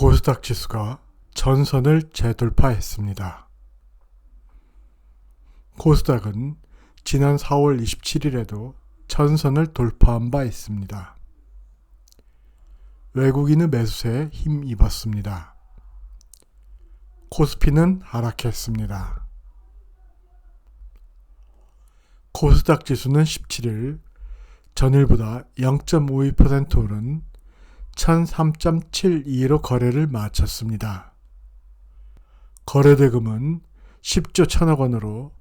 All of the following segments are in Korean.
코스닥 지수가 전선을 재돌파했습니다. 코스닥은 지난 4월 27일에도 전선을 돌파한 바 있습니다. 외국인의 매수세에 힘입었습니다. 코스피는 하락했습니다. 코스닥 지수는 17일 전일보다 0.52% 오른 1003.72로 거래를 마쳤습니다. 거래대금은 10조 1000억 원으로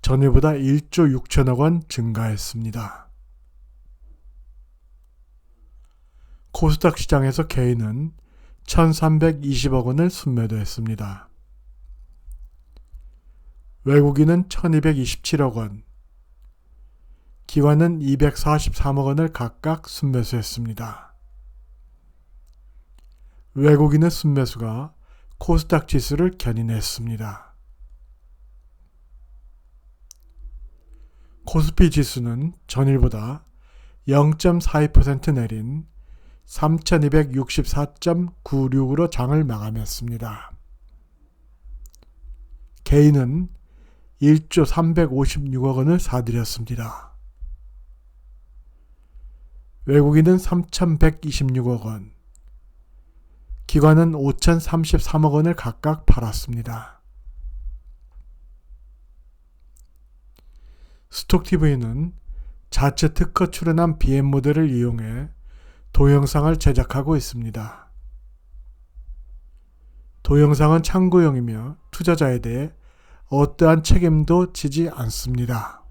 전일보다 1조 6천억 원 증가했습니다. 코스닥 시장에서 개인은 1320억 원을 순매도했습니다. 외국인은 1227억 원, 기관은 243억 원을 각각 순매수했습니다. 외국인의 순매수가 코스닥 지수를 견인했습니다. 코스피 지수는 전일보다 0.42% 내린 3264.96으로 장을 마감했습니다. 개인은 1조 356억 원을 사들였습니다. 외국인은 3126억 원, 기관은 5033억 원을 각각 팔았습니다. 스톡TV는 자체 특허 출연한 BM 모델을 이용해 동영상을 제작하고 있습니다. 동영상은 참고용이며 투자자에 대해 어떠한 책임도 지지 않습니다.